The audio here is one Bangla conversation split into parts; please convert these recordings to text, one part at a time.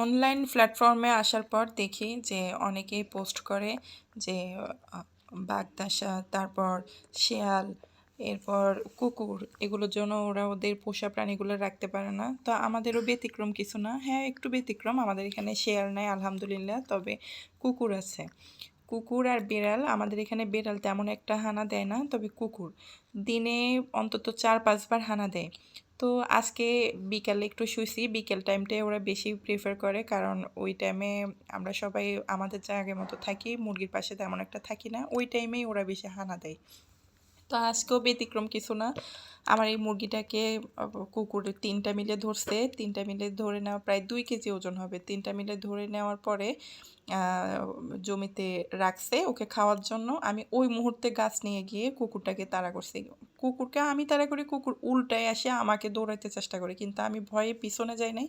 অনলাইন প্ল্যাটফর্মে আসার পর দেখি যে অনেকেই পোস্ট করে যে বাগদাসা, তারপর শেয়াল, এরপর কুকুর, এগুলোর জন্য ওরা ওদের পোষা প্রাণীগুলো রাখতে পারে না। তো আমাদেরও ব্যতিক্রম কিছু না। হ্যাঁ একটু ব্যতিক্রম, আমাদের এখানে শেয়াল নাই, আলহামদুলিল্লাহ, তবে কুকুর আছে। কুকুর আর বিড়াল, আমাদের এখানে বিড়াল তেমন একটা হানা দেয় না, তবে কুকুর দিনে অন্তত চার পাঁচবার হানা দেয়। তো আজকে বিকালে একটু শুইছি। বিকেল টাইমটাই ওরা বেশি প্রেফার করে কারণ ওই টাইমে আমরা সবাই আমাদের জায়গার মতো থাকি, মুরগির পাশে তেমন একটা থাকি না। ওই টাইমেই ওরা বেশি হানা দেয়। তো আজকেও ব্যতিক্রম কিছু না। আমার এই মুরগিটাকে কুকুর তিনটা মিলে ধরছে। তিনটা মিলে ধরে নেওয়া প্রায় দুই কেজি ওজন হবে। তিনটা মিলে ধরে নেওয়ার পরে জমিতে রাখছে ওকে খাওয়ার জন্য। আমি ওই মুহূর্তে গাছ নিয়ে গিয়ে কুকুরটাকে তাড়া করছি। কুকুরকে আমি তাড়া করি, কুকুর উল্টায় আসে, আমাকে দৌড়াইতে চেষ্টা করে। কিন্তু আমি ভয়ে পিছনে যাই নাই।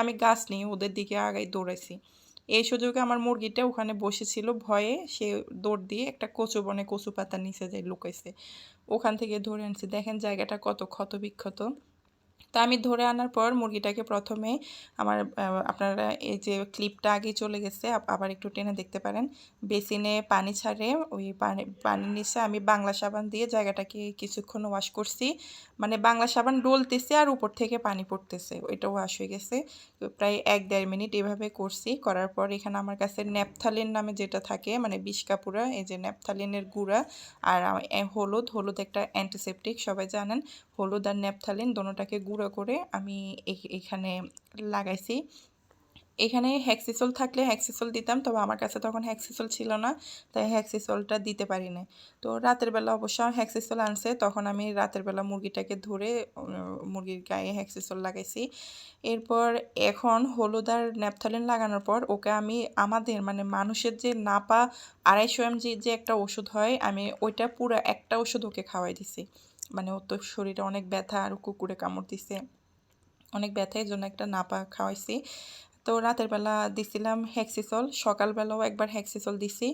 আমি গাছ নিয়ে ওদের দিকে আগাই দৌড়াইছি। এই সুযোগে আমার মুরগিটা ওখানে বসেছিল ভয়ে সে দৌড় দিয়ে একটা কচু বনে কচু পাতা নিচে যায় লুকাইছে। ওখান থেকে ধরে আনছি দেখেন জায়গাটা কত ক্ষত বিক্ষত তা আমি ধরে আনার পর মুরগিটাকে প্রথমে আমার আপনারা এই যে ক্লিপটা আগে চলে গেছে আবার একটু টেনে দেখতে পারেন। বেসিনে পানি ছাড়ে, ওই পানি নিচে আমি বাংলা সাবান দিয়ে জায়গাটাকে কিছুক্ষণ ওয়াশ করছি। মানে বাংলা সাবান ডলতেছে আর উপর থেকে পানি পড়তেছে ওইটা ওয়াশ হয়ে গেছে। প্রায় এক দেড় মিনিট এভাবে করছি। করার পর এখানে আমার কাছে ন্যাপথালিন নামে যেটা থাকে মানে বিষ কাপুরা, এই যে ন্যাপথালিনের গুঁড়া আর হলুদ হলুদ একটা অ্যান্টিসেপটিক সবাই জানেন। হলুদ আর ন্যাপথালিন, দোনোটাকে গুঁড়ো করে আমি এখানে লাগাইছি। এখানে হ্যাক্সিসল থাকলে হ্যাক্সিসল দিতাম, তবে আমার কাছে তখন হ্যাক্সিসল ছিল না, তাই হ্যাক্সিসলটা দিতে পারি না তো রাতের বেলা অবশ্য হ্যাক্সিসল আনছে, তখন আমি রাতের বেলা মুরগিটাকে ধরে মুরগির গায়ে হ্যাক্সিসল লাগাইছি। এরপর এখন হলুদ আর ন্যাপথালিন লাগানোর পর ওকে আমি আমাদের মানে মানুষের যে নাপা আড়াইশো এমজি যে একটা ওষুধ হয়, আমি ওইটা পুরো একটা ওষুধ ওকে খাওয়াই দিছি। মানে ওর তো শরীরে অনেক ব্যথা, আর কুকুরে কামড় দিছে। অনেক ব্যথা এই জন্য একটা নাপা খাওয়াইছি। তো রাতের বেলা দিছিলাম হ্যাক্সিসল সকালবেলাও একবার হ্যাক্সিসল দিছি।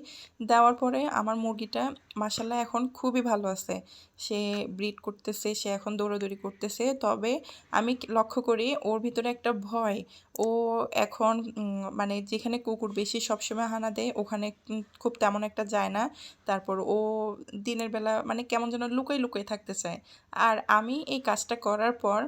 দেওয়ার পরে আমার মুরগিটা মাসাল্লাহ এখন খুবই ভালো আছে। সে ব্রিড করতেছে, সে এখন দৌড়াদৌড়ি করতেছে। তবে আমি লক্ষ্য করি ওর ভিতরে একটা ভয়। ও এখন মানে যেখানে কুকুর বেশি সবসময় হানা দেয়, ওখানে খুব তেমন একটা যায় না। তারপর ও দিনের বেলা মানে কেমন যেন লুকাই লুকাই থাকতে চায়। আর আমি এই কাজটা করার পর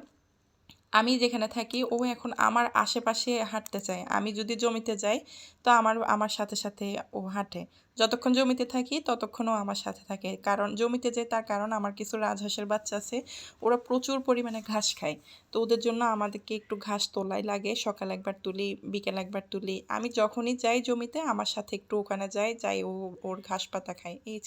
আমি যেখানে থাকি, ও এখন আমার আশেপাশে হাঁটতে চায়। আমি যদি জমিতে যাই, তো আমার আমার সাথে সাথে ও হাঁটে। যতক্ষণ জমিতে থাকি, ততক্ষণও আমার সাথে থাকে। কারণ জমিতে যাই তার কারণ, আমার কিছু রাজহাঁসের বাচ্চা আছে, ওরা প্রচুর পরিমাণে ঘাস খায়। তো ওদের জন্য আমাদেরকে একটু ঘাস তোলাই লাগে, সকাল একবার তুলি, বিকেল একবার তুলি। আমি যখনই যাই জমিতে, আমার সাথে একটু ওখানে যাই যাই ও, ওর ঘাস পাতা খায়। এই